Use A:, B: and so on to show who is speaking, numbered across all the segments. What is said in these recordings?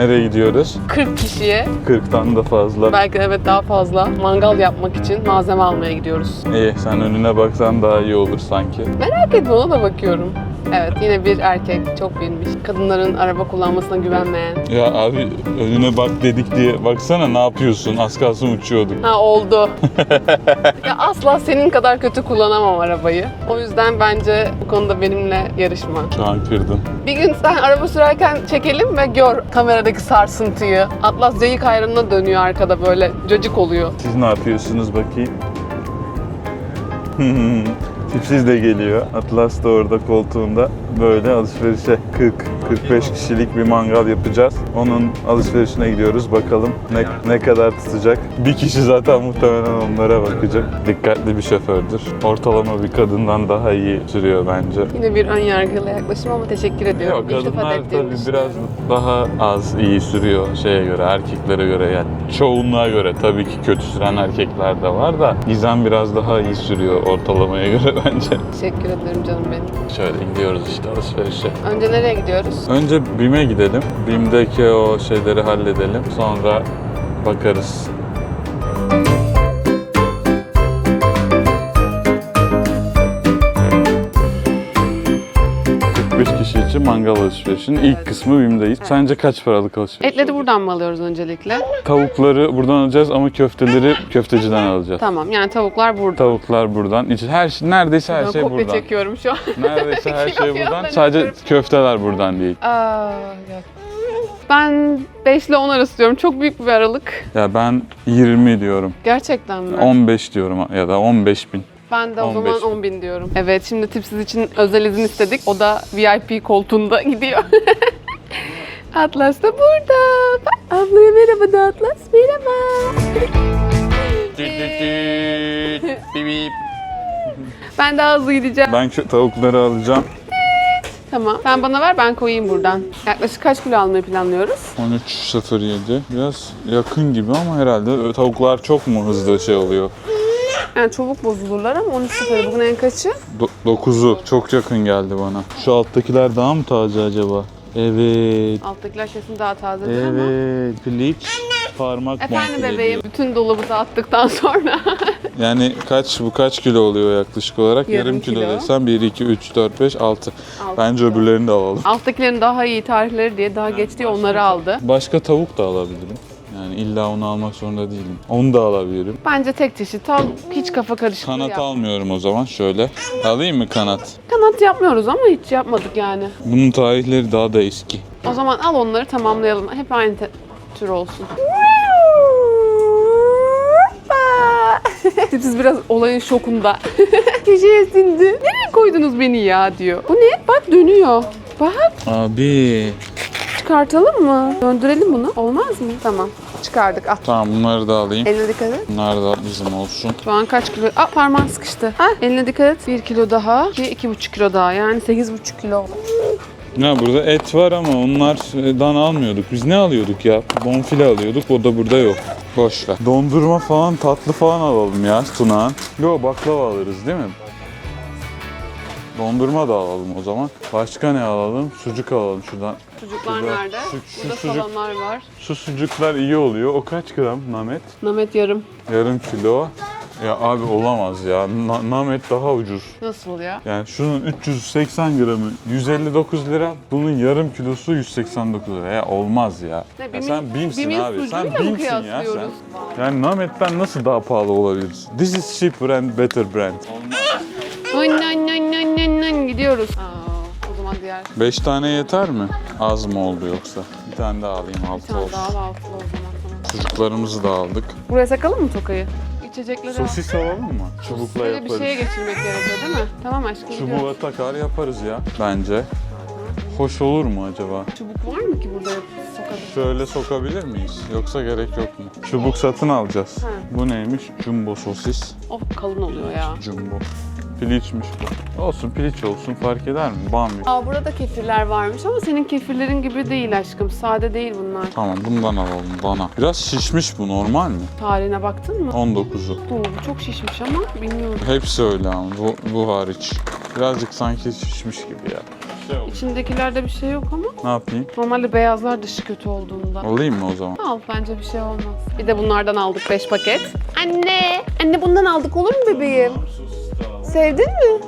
A: Nereye gidiyoruz?
B: 40 kişiye
A: 40'tan da fazla.
B: belki de evet daha fazla mangal yapmak için malzeme almaya gidiyoruz.
A: İyi sen önüne baksan daha iyi olur sanki.
B: Merak etme ona da bakıyorum. Evet yine bir erkek çok bilmiş. Kadınların araba kullanmasına güvenmeyen.
A: Ya abi önüne bak dedik diye baksana ne yapıyorsun? Az kalsın uçuyorduk.
B: Ha oldu. ya asla senin kadar kötü kullanamam arabayı. O yüzden bence bu konuda benimle yarışma.
A: Şu an kırdın.
B: Bir gün sen araba sürerken çekelim ve gör kameradaki sarsıntıyı. Atlas cayık ayrımına dönüyor arkada böyle cacık oluyor.
A: Siz ne yapıyorsunuz bakayım? Tipsiz de geliyor. Atlas da orada koltuğunda böyle alışverişe 40-45 kişilik bir mangal yapacağız. Onun alışverişine gidiyoruz. Bakalım ne, ne kadar tutacak. Bir kişi zaten muhtemelen onlara bakacak. Dikkatli bir şofördür. Ortalama bir kadından daha iyi sürüyor bence.
B: Yine bir ön yargıyla yaklaşım ama teşekkür ediyorum.
A: Yok kadınlar tabii biraz daha az iyi sürüyor şeye göre, erkeklere göre yani çoğunluğa göre tabii ki kötü süren erkekler de var da Gizem biraz daha iyi sürüyor ortalamaya göre bence.
B: Teşekkür ederim canım benim.
A: Şöyle gidiyoruz işte alışverişe.
B: Önce nereye gidiyoruz?
A: Önce BİM'e gidelim. BİM'deki o şeyleri halledelim. Sonra bakarız. ...45 kişi için mangal alışverişinin ilk kısmı BİM'deyiz. Sence kaç paralık alışveriş
B: Etleri
A: olacak?
B: buradan mı alıyoruz öncelikle?
A: Tavukları buradan alacağız ama köfteleri köfteciden alacağız.
B: Tamam yani tavuklar burada.
A: Tavuklar buradan. İçi her şey neredeyse her şey
B: kopya
A: buradan.
B: çekiyorum şu an.
A: Neredeyse her şey buradan. Sadece köfteler buradan değil.
B: Aa, yok. Ben 5 ile 10 arası diyorum. Çok büyük bir aralık.
A: Ya ben 20 diyorum.
B: Gerçekten mi?
A: 15 diyorum ya da 15 bin.
B: Ben de o
A: 15
B: zaman 10 bin diyorum. Evet şimdi tipsiz için özel izin istedik. O da VIP koltuğunda gidiyor. Atlas da burada. Bak, ablaya merhaba da Atlas. Merhaba. Ben daha hızlı gideceğim.
A: Ben kö- tavukları alacağım.
B: Tamam. Sen bana ver ben koyayım buradan. Yaklaşık kaç kilo almayı planlıyoruz?
A: 13.07. Biraz yakın gibi ama herhalde tavuklar çok mu hızlı şey oluyor?
B: Yani çabuk bozulurlar ama 13 sefer bugün en kaçı?
A: 9'u çok yakın geldi bana. Şu alttakiler daha mı taze acaba? Evet.
B: Alttakiler kesin daha tazedir ama.
A: Evet. Piliç. Parmak
B: Efendim bebeğim,
A: ediyor.
B: bütün dolabı dağıttıktan sonra
A: Yani kaç bu kaç kilo oluyor yaklaşık olarak?
B: Yarım
A: Yarım, kilo,
B: kilo.
A: desem 1, 2, 3, 4, 5, 6.
B: Altı
A: Bence
B: kilo.
A: öbürlerini de alalım.
B: alttakilerin daha iyi tarihleri diye daha geç diye onları aldı.
A: Başka tavuk da alabilirim. Yani illa onu almak zorunda değilim. Onu da alabilirim.
B: Bence tek çeşit al, hiç kafa karışıklığı
A: Kanat
B: yap.
A: almıyorum o zaman. Şöyle. Alayım mı kanat?
B: Kanat yapmıyoruz ama hiç yapmadık yani.
A: Bunun tarihleri daha da eski.
B: O zaman al onları tamamlayalım. Hep aynı te- tür olsun. Siz biraz olayın şokunda. Köşeye sindi. Nereye koydunuz beni ya diyor. Bu ne? Bak dönüyor. Bak
A: Abi.
B: çıkartalım mı? Döndürelim bunu. Olmaz mı? Tamam. Çıkardık. Al.
A: Tamam bunları da alayım.
B: Eline dikkat et.
A: Bunlar da bizim olsun.
B: Şu an kaç kilo? Aa parmağın sıkıştı. Ha eline dikkat et. 1 kilo daha. 2, iki buçuk kilo daha. Yani 8,5 kilo.
A: Ya burada et var ama onlardan almıyorduk. Biz ne alıyorduk ya? Bonfile alıyorduk. O da burada yok. Boş ver. Dondurma falan tatlı falan alalım ya Tunağan. Yo baklava alırız değil mi? Dondurma da alalım o zaman. Başka ne alalım? Sucuk alalım şuradan.
B: Sucuklar
A: Şurada
B: nerede?
A: şu
B: Burada
A: sucuk-
B: salamlar var.
A: Şu sucuklar iyi oluyor. O kaç gram Namet?
B: Namet yarım.
A: Yarım kilo. Ya abi olamaz ya. Na- Namet daha ucuz.
B: Nasıl ya?
A: Yani şunun 380 gramı 159 lira. Bunun yarım kilosu 189 lira. Ya olmaz ya.
B: Ne,
A: ya
B: Bim'in-
A: sen bimsin
B: Bim'in
A: abi. Sen bimsin ya sen. Yani Namet'ten nasıl daha pahalı olabilir? This is cheaper and better brand.
B: Oyn gidiyoruz. Aa, o zaman diğer
A: 5 tane yeter mi? Az mı oldu yoksa? Bir tane daha alayım
B: bir
A: altı
B: tane
A: olsun.
B: daha al altılı o zaman tamam.
A: Sucuklarımızı da aldık.
B: Buraya sakalım mı tokayı? İçecekleri al.
A: Sosis alalım mı? Çubukla
B: Böyle bir
A: yaparız.
B: şeye geçirmek gerekiyor değil mi? Tamam aşkım gidiyoruz.
A: Çubuğa takar yaparız ya bence. Hoş olur mu acaba?
B: Çubuk var mı ki burada sokalım?
A: Şöyle sokabilir miyiz? Yoksa gerek yok mu? Çubuk satın alacağız.
B: Ha.
A: Bu neymiş? Jumbo sosis.
B: Of kalın oluyor ya.
A: Jumbo. Piliçmiş bu. Olsun piliç olsun fark eder mi? Bambi.
B: Aa burada kefirler varmış ama senin kefirlerin gibi değil aşkım. Sade değil bunlar.
A: Tamam bundan alalım bana. Biraz şişmiş bu normal mi?
B: Tarihine baktın mı?
A: 19'u.
B: Oo, bu çok şişmiş ama bilmiyorum.
A: Hepsi öyle ama bu, bu hariç. Birazcık sanki şişmiş gibi ya.
B: İçindekilerde bir şey yok ama.
A: Ne yapayım?
B: Normalde beyazlar dışı kötü olduğundan.
A: Alayım mı o zaman?
B: Al bence bir şey olmaz. Bir de bunlardan aldık 5 paket. Anne! Anne bundan aldık olur mu bebeğim? Sevdin mi?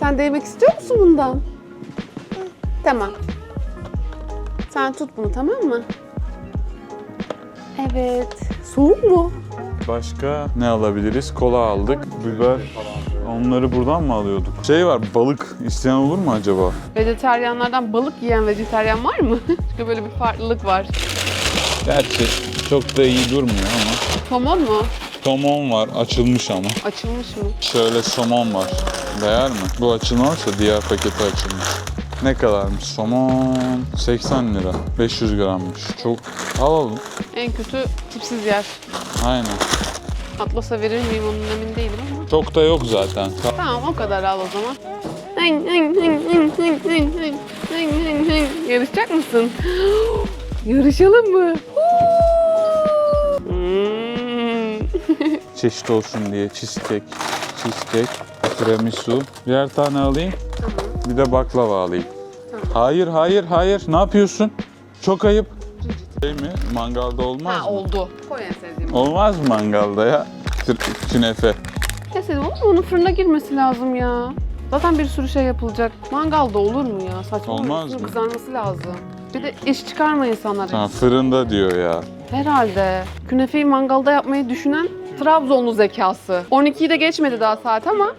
B: Sen de yemek istiyor musun bundan? Tamam. Sen tut bunu tamam mı? Evet. Soğuk mu?
A: Başka ne alabiliriz? Kola aldık. Biber. Onları buradan mı alıyorduk? Şey var balık. İsteyen olur mu acaba?
B: Vejeteryanlardan balık yiyen vejeteryan var mı? Çünkü böyle bir farklılık var.
A: Gerçi çok da iyi durmuyor ama.
B: Somon mu?
A: Somon var. Açılmış ama.
B: Açılmış mı?
A: Şöyle somon var. Değer mi? Bu açılmamışsa diğer paketi açılmış. Ne kadarmış? Somon 80 lira. 500 grammış. Çok alalım.
B: En kötü tipsiz yer.
A: Aynen.
B: Atlas'a verir miyim onun emin değilim ama.
A: Çok da yok zaten.
B: Tamam o kadar al o zaman. Yarışacak mısın? Yarışalım mı?
A: Çeşit olsun diye cheesecake, cheesecake, tiramisu. Birer tane alayım. Bir de baklava alayım. Hayır, hayır, hayır. Ne yapıyorsun? Çok ayıp. Şey mi? Mangalda olmaz
B: Ha
A: mı?
B: oldu. Koy en sevdiğim.
A: Olmaz mı mangalda ya? Kü- Künefe.
B: Ne sevdim ama onun fırına girmesi lazım ya. Zaten bir sürü şey yapılacak. Mangalda olur mu ya? Saçma.
A: Olmaz mı?
B: Kızarması lazım. Bir de iş çıkarma insanlara.
A: Ha, fırında diyor ya.
B: Herhalde. Künefeyi mangalda yapmayı düşünen Trabzonlu zekası. 12'yi de geçmedi daha saat ama.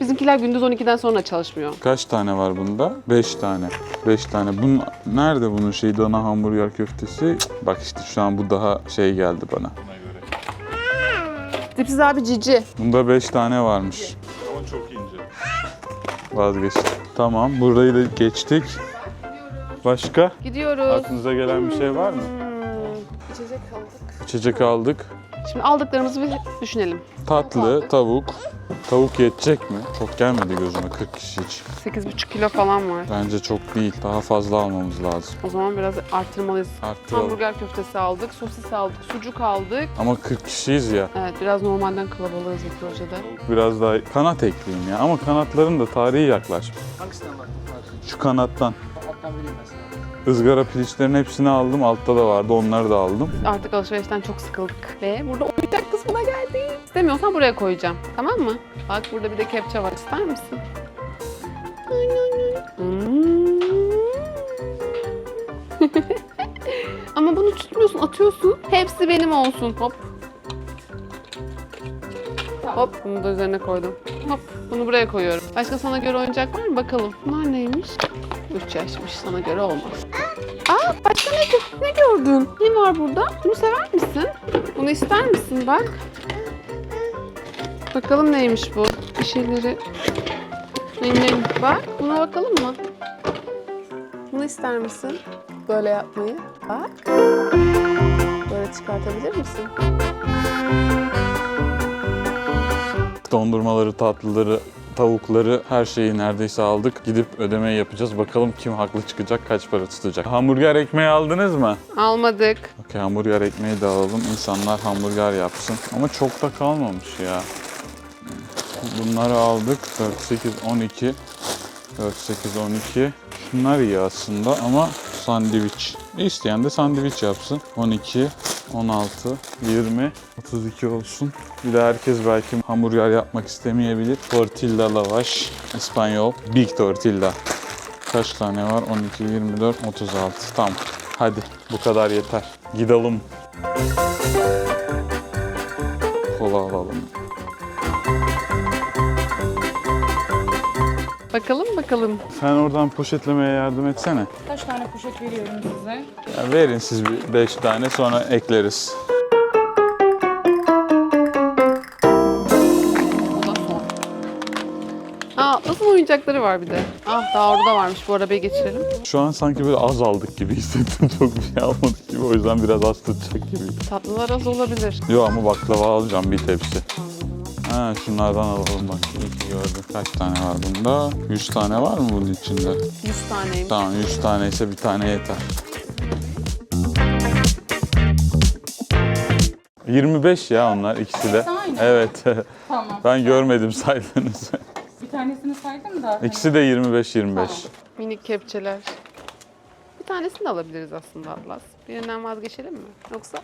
B: Bizimkiler gündüz 12'den sonra çalışmıyor.
A: Kaç tane var bunda? 5 tane. 5 tane. Bunun, nerede bunun şey dana hamburger köftesi? Bak işte şu an bu daha şey geldi bana.
B: Dipsiz abi cici.
A: Bunda 5 tane varmış.
C: Ama çok ince.
A: Vazgeçtim. Tamam burayı da geçtik. Başka?
B: Gidiyoruz.
A: Aklınıza gelen bir şey var mı?
B: Hmm, içecek aldık.
A: İçecek aldık.
B: Şimdi aldıklarımızı bir düşünelim.
A: Tatlı, tavuk. Tavuk yetecek mi? Çok gelmedi gözüme 40 kişi için.
B: 8,5 kilo falan var.
A: Bence çok değil. Daha fazla almamız lazım.
B: O zaman biraz arttırmalıyız.
A: Arttıralım.
B: Hamburger köftesi aldık, sosis aldık, sucuk aldık.
A: Ama 40 kişiyiz ya.
B: Evet biraz normalden kalabalığız bu projede.
A: Biraz daha kanat ekleyeyim ya. Ama kanatların da tarihi yaklaşmış.
C: Hangisinden baktın?
A: Şu kanattan.
C: Alttan vereyim ben sana.
A: Izgara piliçlerin hepsini aldım. Altta da vardı. Onları da aldım.
B: Artık alışverişten çok sıkıldık. Ve burada oyuncak kısmına geldik. İstemiyorsan buraya koyacağım. Tamam mı? Bak burada bir de kepçe var. İster misin? Hmm. Ama bunu tutmuyorsun, atıyorsun. Hepsi benim olsun. Hop. Hop, bunu da üzerine koydum. Hop, bunu buraya koyuyorum. Başka sana göre oyuncak var mı? Bakalım. Bunlar neymiş? 3 yaşmış, sana göre olmaz. Aa, başka ne, ne gördün? Ne var burada? Bunu sever misin? Bunu ister misin? Bak. Bakalım neymiş bu? Bir şeyleri... Ne, ne? Bak, buna bakalım mı? Bunu ister misin? Böyle yapmayı. Bak. Böyle çıkartabilir misin?
A: Dondurmaları, tatlıları, tavukları her şeyi neredeyse aldık. Gidip ödemeyi yapacağız. Bakalım kim haklı çıkacak, kaç para tutacak. Hamburger ekmeği aldınız mı?
B: Almadık.
A: Okey hamburger ekmeği de alalım. İnsanlar hamburger yapsın. Ama çok da kalmamış ya. Bunları aldık. 4, 8, 12. 4, 8, 12. Şunlar iyi aslında ama sandviç. İsteyen de sandviç yapsın. 12, 16, 20, 32 olsun. Bir de herkes belki hamburger yapmak istemeyebilir. Tortilla lavaş, İspanyol, big tortilla. Kaç tane var? 12, 24, 36. Tamam. Hadi bu kadar yeter. Gidelim.
B: Bakalım.
A: Sen oradan poşetlemeye yardım etsene.
D: Kaç tane poşet veriyorum size?
A: Ya verin siz bir 5 tane sonra ekleriz.
B: Aa, nasıl oyuncakları var bir de. Ah daha orada varmış. Bu arabayı geçirelim.
A: Şu an sanki böyle az aldık gibi hissettim. Çok bir şey almadık gibi. O yüzden biraz az tutacak gibi.
B: Tatlılar az olabilir.
A: Yo ama baklava alacağım bir tepsi. Ha şunlardan alalım bak. İyi ki gördüm. Kaç tane var bunda? 100 tane var mı bunun içinde?
B: 100 taneymiş.
A: Tamam 100 tane ise bir tane yeter. 25 ya onlar ikisi de.
D: Aynı.
A: Evet.
D: Tamam.
A: ben görmedim saydığınızı.
D: Bir tanesini saydım da.
A: İkisi de 25-25.
D: Tamam.
B: Minik kepçeler. Bir tanesini de alabiliriz aslında Atlas. Birinden vazgeçelim mi? Yoksa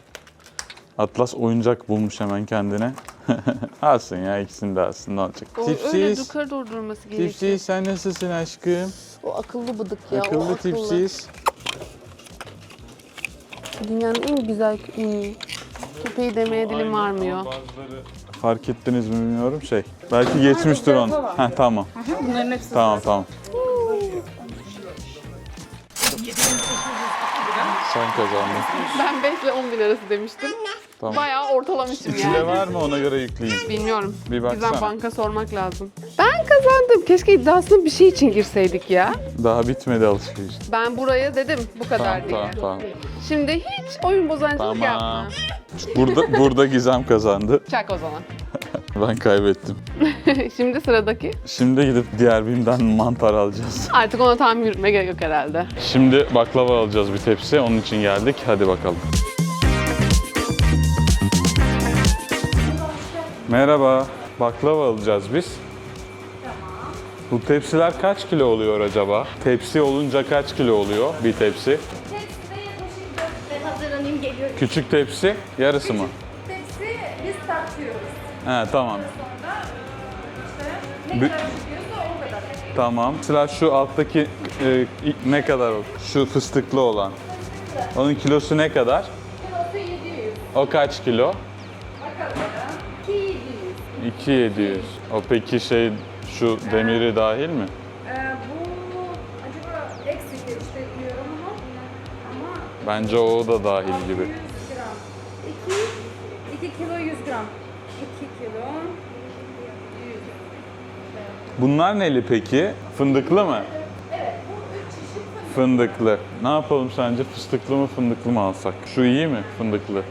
A: Atlas oyuncak bulmuş hemen kendine. alsın ya ikisini de alsın ne olacak.
B: o öyle
A: Tipsiz.
B: yukarı durdurması gerekiyor.
A: Tipsiz sen nasılsın aşkım?
B: O akıllı bıdık ya. o
A: Akıllı tipsiz.
B: Dünyanın en güzel iyi. Köpeği demeye dilim varmıyor.
A: Fark ettiniz mi bilmiyorum şey. Belki geçmiştir
D: var.
A: Heh, tamam.
D: Bunların hepsi
A: Tamam tamam. Sen kazandın.
B: Ben 5 ile 10 bin arası demiştim.
A: Tamam.
B: Bayağı ortalamışım
A: İçinde
B: yani.
A: var mı ona göre yükleyeyim.
B: Bilmiyorum.
A: Bir baksana.
B: Güzel banka sormak lazım. Ben kazandım. Keşke iddiasına bir şey için girseydik ya.
A: Daha bitmedi alışveriş.
B: Ben buraya dedim bu kadar
A: Tamam
B: diye.
A: tamam tamam.
B: Şimdi hiç oyun bozancılık
A: Tamam.
B: yapma.
A: Burada, burada Gizem kazandı.
B: Çak o zaman.
A: Ben kaybettim.
B: Şimdi sıradaki.
A: Şimdi gidip diğer bimden mantar alacağız.
B: Artık ona tam yürütme gerek yok herhalde.
A: Şimdi baklava alacağız bir tepsi. Onun için geldik. Hadi bakalım. Merhaba. Baklava alacağız biz. Bu tepsiler kaç kilo oluyor acaba? Tepsi olunca kaç kilo oluyor bir tepsi?
E: Tepside yaklaşık 4 ben hazırlanayım geliyorum.
A: Küçük tepsi yarısı mı?
E: Tepsi biz tartıyoruz.
A: He tamam.
E: Ne
A: Bir-
E: kadar çıkıyorsa o kadar.
A: Tamam. Mesela şu alttaki e, ne kadar o? Şu fıstıklı olan. Onun kilosu ne kadar?
E: Kilosu 700.
A: O kaç kilo?
E: Bakalım. 200.
A: 2700. O peki şey şu demiri dahil mi?
E: Ee, bu acaba eksik işte diyorum ama ama
A: Bence o da dahil
E: 100
A: gibi.
E: gram. 2 2 kilo 100 gram. 2 kilo 100.
A: Bunlar neli peki? Fındıklı mı?
E: Evet bu 3 çeşit fındık.
A: Fındıklı. Ne yapalım sence? Fıstıklı mı fındıklı mı alsak? Şu iyi mi fındıklı?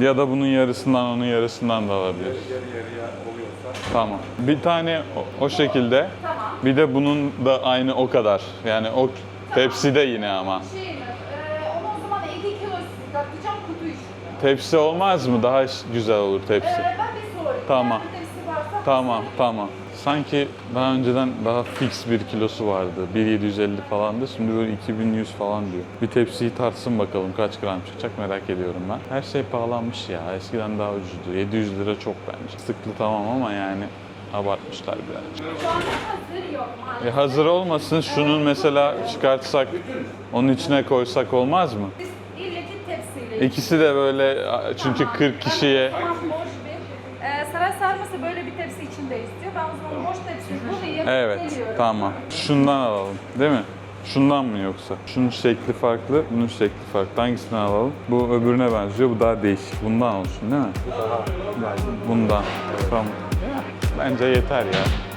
A: Ya da bunun yarısından onun yarısından da alabiliriz. Tamam. Bir tane o, o şekilde. Bir de bunun da aynı o kadar. Yani o tepside yine ama.
E: Şey mi? Ee, onu o zaman 2 kilo katlayacağım kutu için.
A: Tepsi olmaz mı? Daha güzel olur tepsi.
E: Ee, ben bir sorayım.
A: Tamam.
E: Tepsi varsa
A: Tamam, tamam. Sanki daha önceden daha fix bir kilosu vardı. 1750 falandı. Şimdi böyle 2100 falan diyor. Bir tepsiyi tartsın bakalım kaç gram çıkacak merak ediyorum ben. Her şey pahalanmış ya. Eskiden daha ucuzdu. 700 lira çok bence. Sıklı tamam ama yani abartmışlar birazcık.
E: Şu anda hazır yok maalesef.
A: E hazır olmasın. Şunun mesela çıkartsak onun içine koysak olmaz mı?
E: Biz illeti tepsiyle.
A: İkisi de böyle çünkü 40 kişiye
E: Tamam boş sarması böyle bir tepsi içinde istiyor. Ben o zaman boş tepsi bulayım.
A: Evet,
E: geliyorum.
A: tamam. Şundan alalım, değil mi? Şundan mı yoksa? Şunun şekli farklı, bunun şekli farklı. Hangisinden alalım? Bu öbürüne benziyor, bu daha değişik. Bundan olsun değil mi? Bundan. Tamam. Bence yeter ya.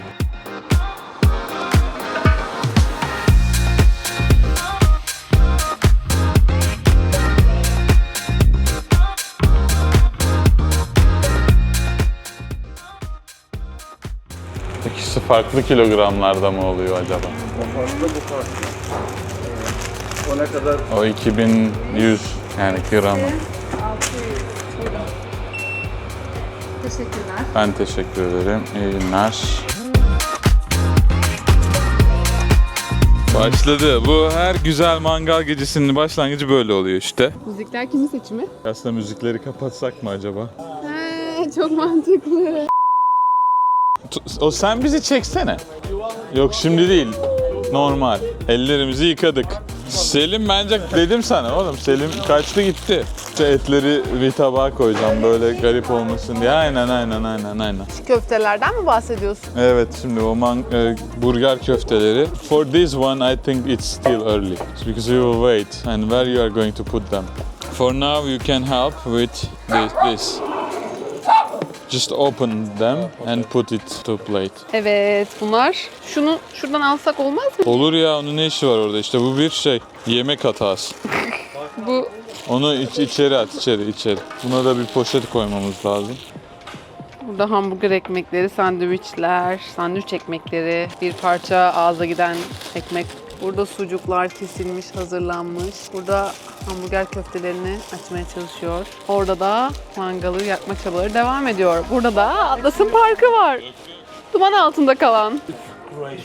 A: Farklı kilogramlarda mı oluyor acaba?
C: O farklı bu farklı. Ee, o ne kadar
A: O 2100 yani gramı.
E: Teşekkürler.
A: Ben teşekkür ederim. İyi günler. Başladı. Bu her güzel mangal gecesinin başlangıcı böyle oluyor işte.
B: Müzikler kimin seçimi?
A: Aslında müzikleri kapatsak mı acaba?
B: He, çok mantıklı.
A: O sen bizi çeksene. Yok şimdi değil. Normal. Ellerimizi yıkadık. Selim bence dedim sana oğlum Selim kaçtı gitti. İşte etleri bir tabağa koyacağım böyle garip olmasın diye. Aynen aynen aynen aynen.
B: Köftelerden mi bahsediyorsun?
A: Evet şimdi o man, e, burger köfteleri. For this one I think it's still early. Because you will wait and where you are going to put them. For now you can help with this. this. Just open them and put it to plate.
B: Evet bunlar. Şunu şuradan alsak olmaz mı?
A: Olur ya onun ne işi var orada işte bu bir şey. Yemek hatası.
B: Bu
A: Onu iç, içeri at içeri içeri. Buna da bir poşet koymamız lazım.
B: Burada hamburger ekmekleri, sandviçler, sandviç ekmekleri, bir parça ağza giden ekmek. Burada sucuklar kesilmiş, hazırlanmış. Burada hamburger köftelerini açmaya çalışıyor. Orada da mangalı yakma çabaları devam ediyor. Burada da Atlas'ın parkı var. Duman altında kalan.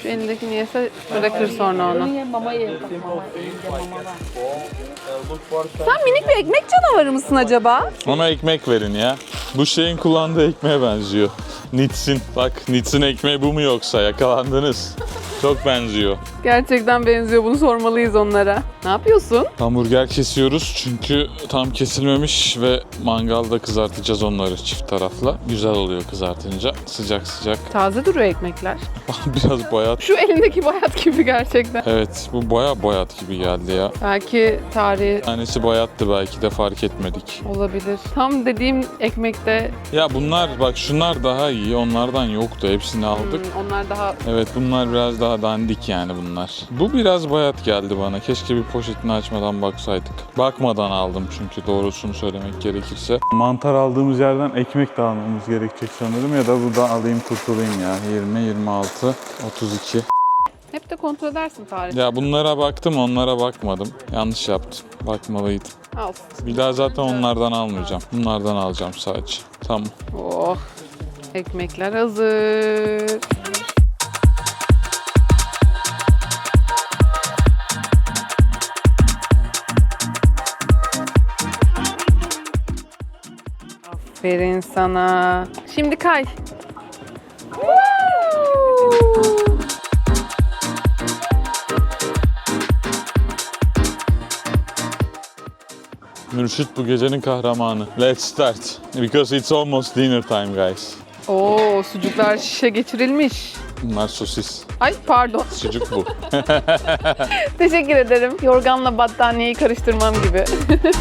B: Şu elindekini yese bırakır sonra onu.
D: Niye mama ye? Bak mama, elinde mama var.
B: Sen minik bir ekmek canavarı mısın acaba?
A: Ona ekmek verin ya. Bu şeyin kullandığı ekmeğe benziyor. Nits'in. Bak Nits'in ekmeği bu mu yoksa? Yakalandınız. Çok benziyor.
B: Gerçekten benziyor. Bunu sormalıyız onlara. Ne yapıyorsun?
A: Hamburger kesiyoruz çünkü tam kesilmemiş ve mangalda kızartacağız onları çift tarafla. Güzel oluyor kızartınca. Sıcak sıcak.
B: Taze duruyor ekmekler.
A: Biraz bayat.
B: Şu elindeki bayat gibi gerçekten.
A: Evet bu baya bayat gibi geldi ya.
B: Belki tarihi
A: Tanesi bayattı belki de fark etmedik.
B: olabilir. Tam dediğim ekmekte
A: Ya bunlar bak şunlar daha iyi. Onlardan yoktu. Hepsini aldık.
B: hmm, onlar daha
A: Evet bunlar biraz daha dandik yani bunlar. Bu biraz bayat geldi bana. Keşke bir poşetini açmadan baksaydık. Bakmadan aldım çünkü doğrusunu söylemek gerekirse. Mantar aldığımız yerden ekmek de almamız gerekecek sanırım ya da buradan alayım kurtulayım ya. 20, 26, 32.
B: hep de kontrol edersin tarihi.
A: Ya bunlara baktım onlara bakmadım. Yanlış yaptım. Bakmalıydım.
B: Al.
A: Bir daha zaten onlardan almayacağım. Bunlardan alacağım sadece. Tamam.
B: Oh. Ekmekler hazır. Aferin sana. Şimdi kay.
A: Mürşit bu gecenin kahramanı. Let's start. Because it's almost dinner time guys.
B: Oo, sucuklar şişe geçirilmiş.
A: Bunlar sosis.
B: Ay pardon.
A: Sucuk bu.
B: Teşekkür ederim. Yorganla battaniyeyi karıştırmam gibi.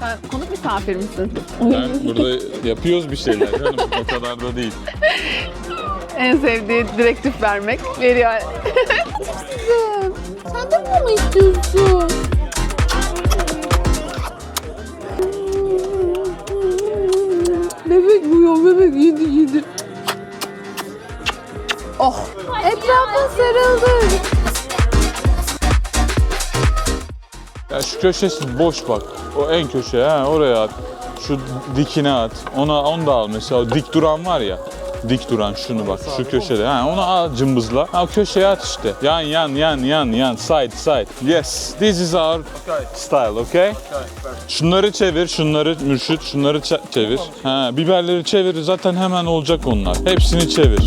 B: Sen konuk misafir misin?
A: Ben burada yapıyoruz bir şeyler canım. O kadar da değil.
B: En sevdiği direktif vermek. Veriyor. Sen de bunu mu istiyorsun? Oh etrafa sarıldı.
A: Ya şu köşesi boş bak. O en köşe ha oraya at. Şu dikine at. Ona onu da al mesela. O dik duran var ya. Dik duran şunu bak şu köşede. Ha onu al cımbızla. Ha köşeye at işte. Yan yan yan yan yan side side. Yes. This is our style, okay? Şunları çevir, şunları mürşit, şunları ç- çevir. Ha biberleri çevir zaten hemen olacak onlar. Hepsini çevir.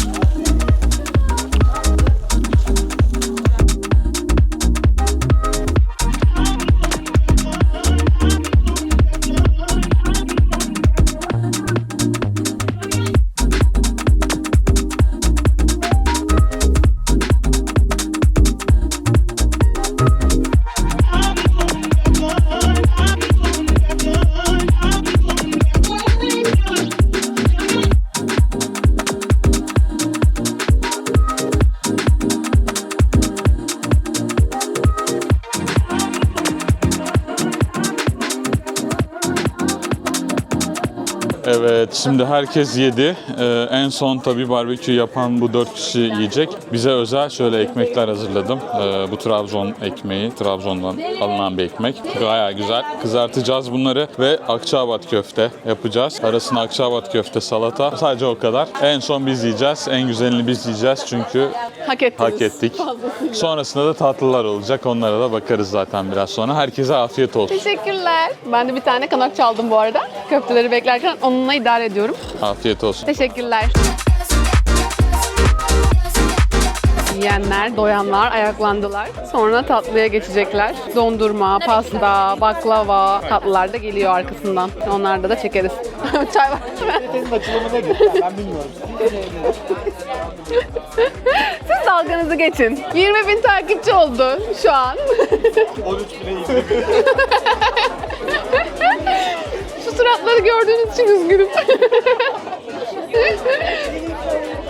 A: Evet, şimdi herkes yedi. Ee, en son tabii barbekü yapan bu dört kişi yiyecek. Bize özel şöyle ekmekler hazırladım. Ee, bu Trabzon ekmeği, Trabzon'dan alınan bir ekmek. Gaya güzel. Kızartacağız bunları ve Akçaabat köfte yapacağız. Arasına Akçaabat köfte, salata. Sadece o kadar. En son biz yiyeceğiz. En güzelini biz yiyeceğiz çünkü
B: Hak ettiniz.
A: hak ettik. Sonrasında da tatlılar olacak. Onlara da bakarız zaten biraz sonra. Herkese afiyet olsun.
B: Teşekkürler. Ben de bir tane kanak çaldım bu arada. Köfteleri beklerken onunla idare ediyorum.
A: Afiyet olsun.
B: Teşekkürler. Yiyenler, doyanlar ayaklandılar. Sonra tatlıya geçecekler. Dondurma, pasta, baklava tatlılar da geliyor arkasından. Onlarda da çekeriz. Çay var değil mi?
C: Senin açılımı nedir? Ben bilmiyorum.
B: Siz dalganızı geçin. 20 bin takipçi oldu şu an.
C: 13 bine 20
B: Şu suratları gördüğünüz için üzgünüm.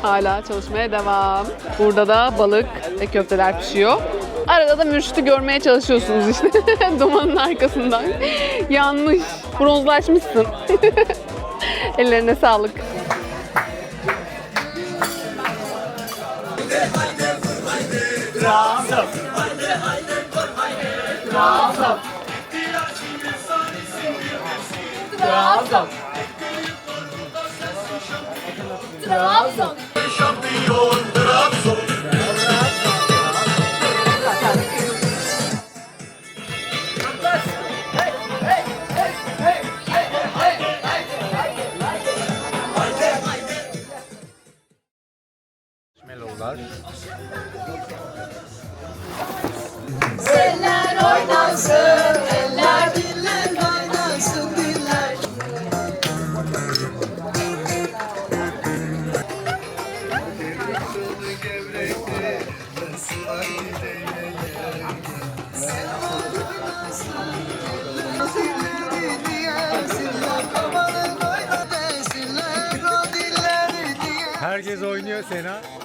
B: Hala çalışmaya devam. Burada da balık ve köfteler pişiyor. Arada da mürşit'i görmeye çalışıyorsunuz işte. Dumanın arkasından. Yanmış. Bronzlaşmışsın. Ellerine sağlık.
E: Ram Sap. Ram Sap. Ram Sap. Trabzon. Şampiyon Trabzon. Melolar. Sena.